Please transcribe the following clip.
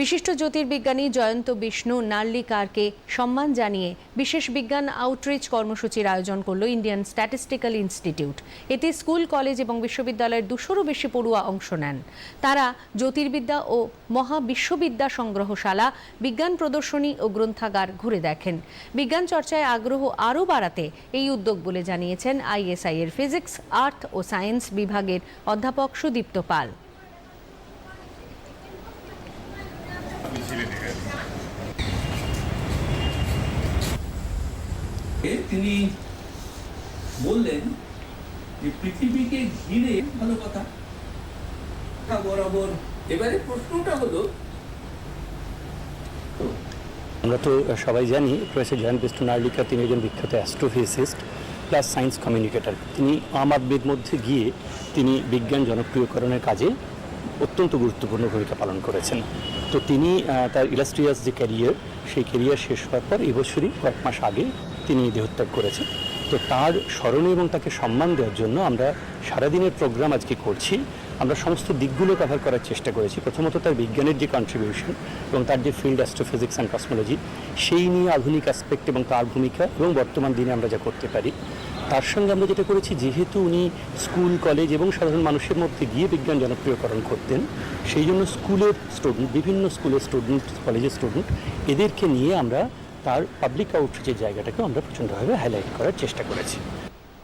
বিশিষ্ট জ্যোতির্বিজ্ঞানী জয়ন্ত বিষ্ণু নার্লিকারকে সম্মান জানিয়ে বিশেষ বিজ্ঞান আউটরিচ কর্মসূচির আয়োজন করল ইন্ডিয়ান স্ট্যাটিস্টিক্যাল ইনস্টিটিউট এতে স্কুল, কলেজ এবং বিশ্ববিদ্যালয়ের দুশোরও বেশি পড়ুয়া অংশ নেন। তারা জ্যোতির্বিদ্যা ও মহাবিশ্ববিদ্যা সংগ্রহশালা, বিজ্ঞান প্রদর্শনী ও গ্রন্থাগার ঘুরে দেখেন। বিজ্ঞান চর্চায় আগ্রহ আরও বাড়াতে এই উদ্যোগ বলে জানিয়েছেন আইএসআই এর ফিজিক্স আর্থ ও সায়েন্স বিভাগের অধ্যাপক সুদীপ্ত পাল। এ তিনি বললেন যে পৃথিবীকে ঘিরে ভালো কথা। বরাবর। এবারে প্রশ্নটা হলো, আমরা তো সবাই জানি, প্রফেসর জয়ন্ত বিষ্ণু নার্লিকা তিনি একজন বিখ্যাত অ্যাস্ট্রোফিজিস্ট প্লাস সায়েন্স কমিউনিকেটর তিনি আম আদমির মধ্যে গিয়ে তিনি বিজ্ঞান জনপ্রিয়করণের কাজে অত্যন্ত গুরুত্বপূর্ণ ভূমিকা পালন করেছেন। তো তিনি তার ইলাস্ট্রিয়াস যে ক্যারিয়ার সেই ক্যারিয়ার শেষ হওয়ার পর এবছরই কয়েক মাস আগে তিনি দেহত্যাগ করেছেন। তো তার স্মরণে এবং তাকে সম্মান দেওয়ার জন্য আমরা সারাদিনের প্রোগ্রাম আজকে করছি। আমরা সমস্ত দিকগুলো কভার করার চেষ্টা করেছি। প্রথমত তার বিজ্ঞানের যে কন্ট্রিবিউশন এবং তার যে ফিল্ড অ্যাস্ট্রোফিজিক্স অ্যান্ড কসমোলজি সেই নিয়ে আধুনিক অ্যাসপেক্ট এবং তার ভূমিকা এবং বর্তমান দিনে আমরা যা করতে পারি। তার সঙ্গে আমরা যেটা করেছি, যেহেতু উনি স্কুল কলেজ এবং সাধারণ মানুষের মধ্যে গিয়ে বিজ্ঞান জনপ্রিয়করণ করতেন, সেই জন্য স্কুলের স্টুডেন্ট বিভিন্ন স্কুলের স্টুডেন্ট কলেজের স্টুডেন্ট এদেরকে নিয়ে আমরা তার পাবলিক আউটরিচের জায়গাটাকে আমরা প্রচণ্ডভাবে হাইলাইট করার চেষ্টা করেছি।